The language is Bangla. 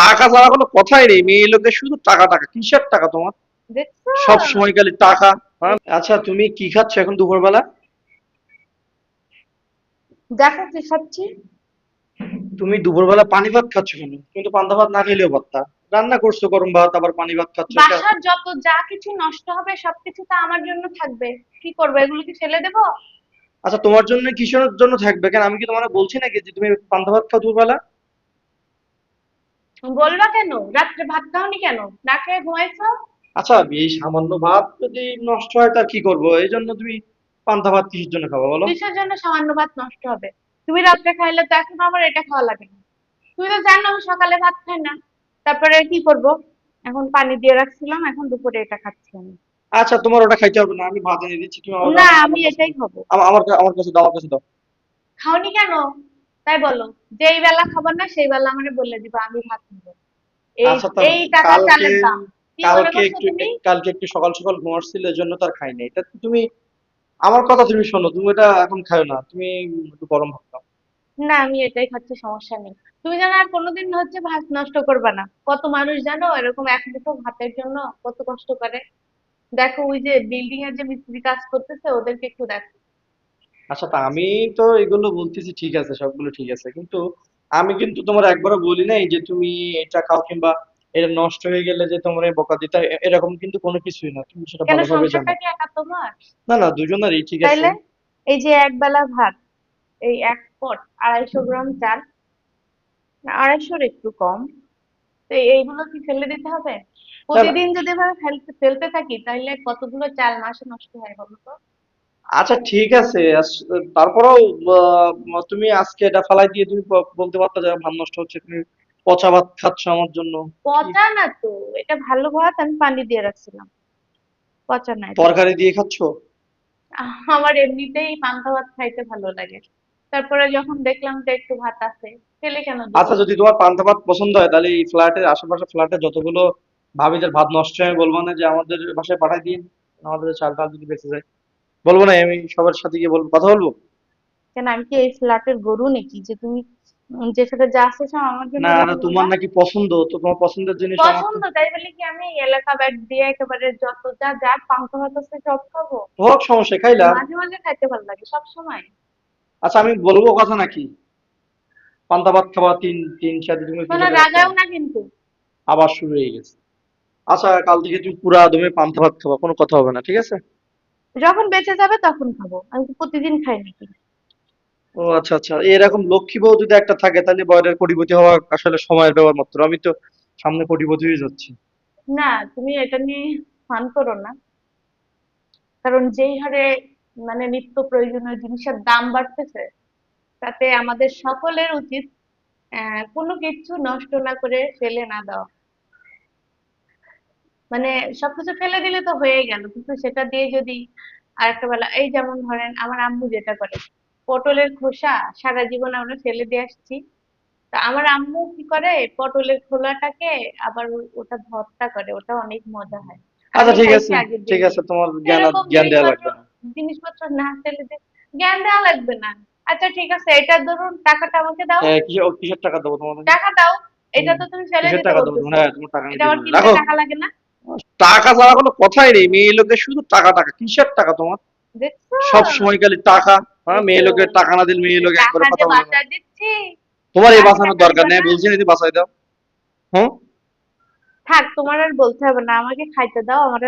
টাকা ছাড়া কোনো কথাই নেই। মেয়ে লোকের শুধু টাকা টাকা। কিসের টাকা তোমার? সব সময় খালি টাকা। হ্যাঁ? আচ্ছা তুমি কি খাচ্ছ এখন দুপুরবেলা? দেখো কি খাচ্ছি। তুমি দুপুরবেলা পানি ভাত খাচ্ছ কেন? তুমি তো পান্তা ভাত না খেলেও পারতা। রান্না করছ গরম ভাত আবার পানি ভাত খাচ্ছ। বাসার যত যা কিছু নষ্ট হবে সবকিছু তো আমার জন্য থাকবে। কি করব এগুলো কি ফেলে দেবো? আচ্ছা তোমার জন্য কিসের জন্য থাকবে? কেন আমি কি তোমার বলছি নাকি যে তুমি পান্তা ভাত খাও দুপুরবেলা? বলবা কেন? রাত্রে ভাত খাওনি কেন? না খেয়ে ঘুমাইছো? আচ্ছা এই সামান্য ভাত যদি নষ্ট হয় তার কি করব? এই জন্য তুমি পান্তা ভাত কিসের জন্য খাব বলো? কিসের জন্য সামান্য ভাত নষ্ট হবে? তুমি রাত্রে খাইলে তো এখন আবার এটা খাওয়া লাগে না। তুমি তো জানো আমি সকালে ভাত খাই না। তারপরে কি করব? এখন পানি দিয়ে রাখছিলাম এখন দুপুরে এটা খাচ্ছি আমি। আচ্ছা তোমার ওটা খাইতে হবে না আমি ভাত এনে দিচ্ছি তুমি আমার না আমি এটাই খাব। আমার আমার আমার কাছে দাও আমার কাছে দাও। খাওনি কেন? তাই বলো যেই বেলা খাবার না সেই বেলা আমারে বলে দিবা আমি ভাত নেব। এই আচ্ছা, এই টাকা চালের দাম। কালকে একটু কালকে একটু সকাল সকাল ঘুমাচ্ছিল এর জন্য তার খাই নাই। এটা তুমি আমার কথা তুমি শোনো তুমি এটা এখন খাও না তুমি একটু গরম ভাত খাও। না আমি এটাই খাচ্ছি সমস্যা নেই। তুমি জানো আর কোনোদিন হচ্ছে ভাত নষ্ট করবে না। কত মানুষ জানো এরকম এক মুঠো ভাতের জন্য কত কষ্ট করে। দেখো ওই যে বিল্ডিং এর যে মিস্ত্রি কাজ করতেছে ওদেরকে একটু দেখো। আচ্ছা তা আমি তো এগুলো বলতেছি ঠিক আছে সবগুলো ঠিক আছে। কিন্তু আমি কিন্তু তোমার একবারও বলি নাই যে তুমি এটা খাও কিংবা এটা নষ্ট হয়ে গেলে যে তোমার এই বকা দিতে হয়, এ- এরকম কিন্তু কোনো কিছুই না। তুমি সেটা কেন ভালোভাবে জানো। সংসারটা কি একা তোমার? না না দুজনেরই ঠিক আছে। তাইলে এই যে এক বেলা ভাত এই এক পট আড়াইশো গ্রাম চাল না, আড়াইশোর একটু কম। তো এইগুলো কি ফেলে দিতে হবে? প্রতিদিন যদি এভাবে ফেলতে ফেলতে থাকি তাহলে কতগুলো চাল মাসে নষ্ট হয় বলো তো? আচ্ছা ঠিক আছে। তারপরেও তুমি আজকে এটা ফালাই দিয়ে তুমি বলতে পারতা যে ভাত নষ্ট হচ্ছে তুমি পচা ভাত খাচ্ছ আমার জন্য। পচা না তো এটা ভালো ভাত আমি পানি দিয়ে রাখছিলাম। পচা না তরকারি দিয়ে খাচ্ছ? আমার এমনিতেই পান্তা ভাত খাইতে ভালো লাগে। তারপরে যখন দেখলাম যে একটু ভাত আছে ফেলে কেন? আচ্ছা যদি তোমার পান্তা ভাত পছন্দ হয় তাহলে এই ফ্ল্যাটের আশেপাশে ফ্ল্যাটে যতগুলো ভাবিদের ভাত নষ্ট হয় আমি বলব না যে আমাদের বাসায় পাঠাই দিন। আমাদের চাল টাল যদি বেঁচে যায়। বলব না আমি সবার সাথে গিয়ে বলব কথা বলব? কেন আমি কি এই ফ্ল্যাটের গরু নাকি? যে তুমি উম, যেখানে যা আছে সব আমার জন্য না না তোমার নাকি পছন্দ তো তোমার পছন্দের জিনিস পছন্দ তাই বলে কি আমি এলাকা ব্যাগ দিয়ে একেবারে যত যা যা পান্তা ভাত আছে সব খাব? হোক সমস্যা খাইলা। মাঝে মাঝে খাইতে ভালো লাগে সব সময়। আচ্ছা আমি বলব কথা নাকি? পান্তা ভাত খাওয়া তিন তিন সাথে তুমি কোনো রাগাও না কিন্তু। আবার শুরু হয়ে গেছে। আচ্ছা কাল থেকে তুমি পুরা দমে পান্তা ভাত খাবা কোনো কথা হবে না ঠিক আছে? যখন বেঁচে যাবে তখন খাব। আমি তো প্রতিদিন খাই নাকি। ও আচ্ছা আচ্ছা। এরকম লক্ষ্মী বউ যদি একটা থাকে তাহলে বয়রের কোটিপতি হওয়া আসলে সময়ের ব্যাপার মাত্র। আমি তো সামনে কোটিপতি হয়ে যাচ্ছি। না তুমি এটা নিয়ে ফান করো না। কারণ যেই হারে মানে নিত্য প্রয়োজনীয় জিনিসের দাম বাড়তেছে তাতে আমাদের সকলের উচিত কোনো কিছু নষ্ট না করে ফেলে না দেওয়া। মানে সবকিছু ফেলে দিলে তো হয়ে গেল কিন্তু সেটা দিয়ে যদি আরেকটা বেলা এই যেমন ধরেন আমার আম্মু যেটা করে পটলের খোসা সারা জীবন আমরা ফেলে দিয়ে আসছি তা আমার আম্মু কি করে পটলের খোলাটাকে আবার ওটা ভর্তা করে ওটা অনেক মজা হয়। আচ্ছা ঠিক আছে ঠিক আছে তোমার জ্ঞান জ্ঞান দেওয়া জিনিসপত্র লাগবে না। জিনিসপত্র না ফেলে জ্ঞান দেওয়া লাগবে না। আচ্ছা ঠিক আছে এটা ধরুন টাকাটা আমাকে দাও। হ্যাঁ, কিসের টাকা দেবো তোমার? টাকা দাও এটা তো তুমি ফেলে দিতে টাকা দেবো? বলতেছো। হ্যাঁ তোমার টাকা লাগে না? টাকা ছাড়া কোনো কথাই নেই। মেয়ে লোকের শুধু টাকা টাকা। কিসের টাকা তোমার? সব সময় খালি টাকা হ্যাঁ? মেয়ে লোকের টাকা না দিলে মেয়ে লোকের একবার কথা বলবে তোমার এই বাঁচানোর দরকার নেই? বলছি না তুমি বাঁচাই দাও। হ্যাঁ থাক তোমার আর বলতে হবে না। আমাকে খাইতে দাও আমার